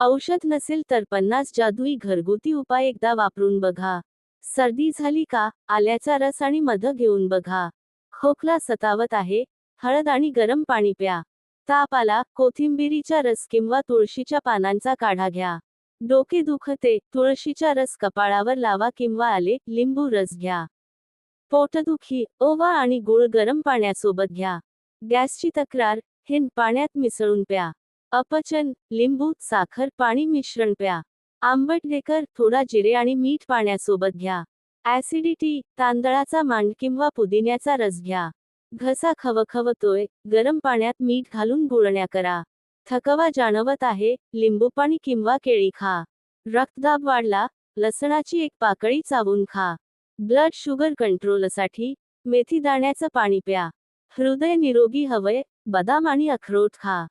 औषध नसेल तर पन्नास जादुई घरगुती उपाय एकदा वापरून बघा. सर्दी झाली का? आल्याचा रस आणि मध घेऊन बघा. खोकला सतावत आहे? हळद आणि गरम पाणी प्या. ताप आला? कोथिंबिरीचा रस किंवा तुळशीच्या पानांचा काढा घ्या. डोके दुखते? तुळशीचा रस कपाळावर लावा किंवा आले लिंबू रस घ्या. पोटदुखी? ओवा आणि गुळ गरम पाण्यासोबत घ्या. गॅसची तक्रार? हिन पाण्यात मिसळून प्या. अपचन लिंबू साखर पाणी मिश्रण प्या. आंबट देकर थोडा जिरे आणि मीठ पाण्यासोबत घ्या. ऍसिडिटी तांदळाचा मांड किंवा पुदिन्याचा रस घ्या. घसा खवखवतोय गरम पाण्यात मीठ घालून गुळण्या करा. थकवा जाणवत आहे लिंबू पाणी किंवा केळी खा. रक्तदाब वाढला लसणाची एक पाकळी चावून खा. ब्लड शुगर कंट्रोलसाठी मेथी दाण्याचं पाणी प्या. हृदय निरोगी हवय बदाम आणि अखरोट खा.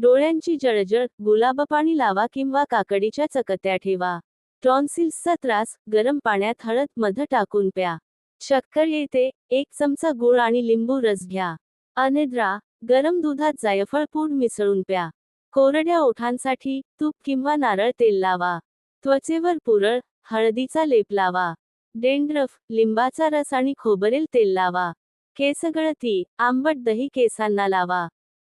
डोळ्यांची जळजळ गुलाब पाणी लावा किंवा काकडीच्या चकत्या ठेवा. टॉन्सिल्सचा त्रास गरम पाण्यात हळद मध टाकून प्या. चक्कर येते एक चमचा गुळ आणि लिंबू रस घ्या. अनिद्रा गरम दुधात जायफळ पूड मिसळून प्या. कोरड्या ओठांसाठी तूप किंवा नारळ तेल लावा. त्वचेवर पुरळ हळदीचा लेप लावा. डेंड्रफ लिंबाचा रस आणि खोबरेल तेल लावा. केसगळती आंबट दही केसांना लावा.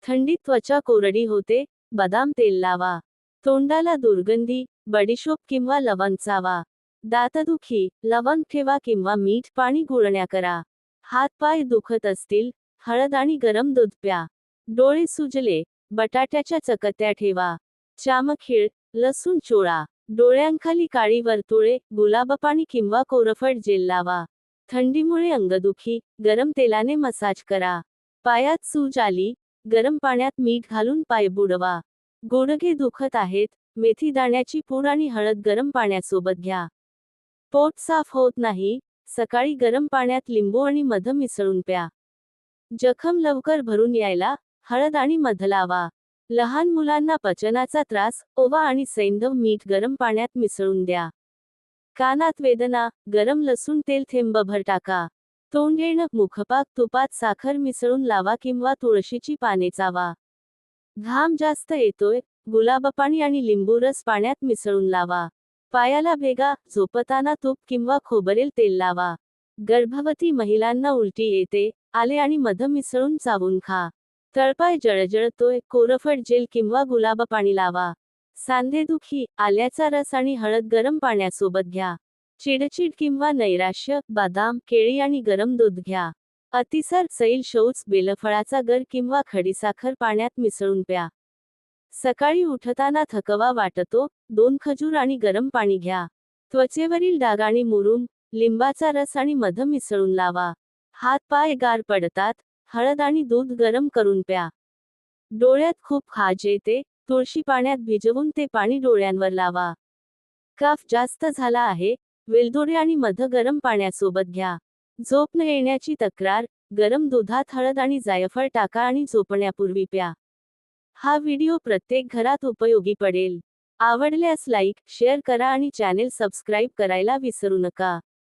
थंडीत त्वचा कोरडी होते बदाम तेल लावा. तोंडाला दुर्गंधी बडिशोप किंवा लवंग चावा. दातदुखी लवंग ठेवा किंवा मीठ पाणी गुळण्या करा. हातपाय दुखत असतील हळद आणि गरम दूध प्या. डोळे सुजले बटाट्याच्या चकत्या ठेवा. चामखीळ लसूण चोळा. डोळ्यांखाली काळी वर्तुळे गुलाब पाणी किंवा कोरफड जेल लावा. थंडीमुळे अंगदुखी गरम तेलाने मसाज करा. पायात सूज आली गरम पाण्यात मीठ घालून पाय बुडवा. गोडगे दुखत आहेत मेथी दाण्याची पूड आणि हळद गरम पाण्यासोबत घ्या. पोट साफ होत नाही सकाळी गरम पाण्यात लिंबू आणि मध मिसळून प्या. जखम लवकर भरून यायला हळद आणि मध लावा. लहान मुलांना पचनाचा त्रास ओवा आणि सैंधव मीठ गरम पाण्यात मिसळून द्या. कानात वेदना गरम लसूण तेल थेंबभर टाका. तोंड येणं मुखपाक तुपात साखर मिसळून लावा किंवा तुळशीची पाने चावा. घाम जास्त येतोय गुलाब पाणी आणि लिंबू रस पाण्यात मिसळून लावा. पायाला भेगा झोपताना तूप किंवा खोबरेल तेल लावा. गर्भवती महिलांना उलटी येते आले आणि मध मिसळून चावून खा. तळपाय जळजळतोय कोरफड जेल किंवा गुलाब पाणी लावा. सांधेदुखी आल्याचा रस आणि हळद गरम पाण्यासोबत घ्या. चिडचिड किंवा नैराश्य बदाम केळी आणि गरम दूध घ्या. अतिसार सैल शौच बेलफळाचा गर किंवा खडीसाखर पाण्यात मिसळून प्या. सकाळी उठताना थकवा वाटतो दोन खजूर आणि गरम पाणी घ्या. त्वचेवरील डाग आणि मुरुम लिंबाचा रस आणि मध मिसळून लावा. हात पाय गार पडतात हळद आणि दूध गरम करून प्या. डोळ्यात खूप खाज येते तुळशी पाण्यात भिजवून ते पाणी डोळ्यांवर लावा. काफ जास्त झाला आहे वेलदोडे आणि मध गरम पाण्यासोबत घ्या. झोप न येण्याची तक्रार गरम दुधात हळद आणि जायफळ टाका आणि झोपण्यापूर्वी प्या. हा व्हिडिओ प्रत्येक घरात उपयोगी पडेल. आवडल्यास लाईक शेअर करा आणि चॅनेल सबस्क्राईब करायला विसरू नका.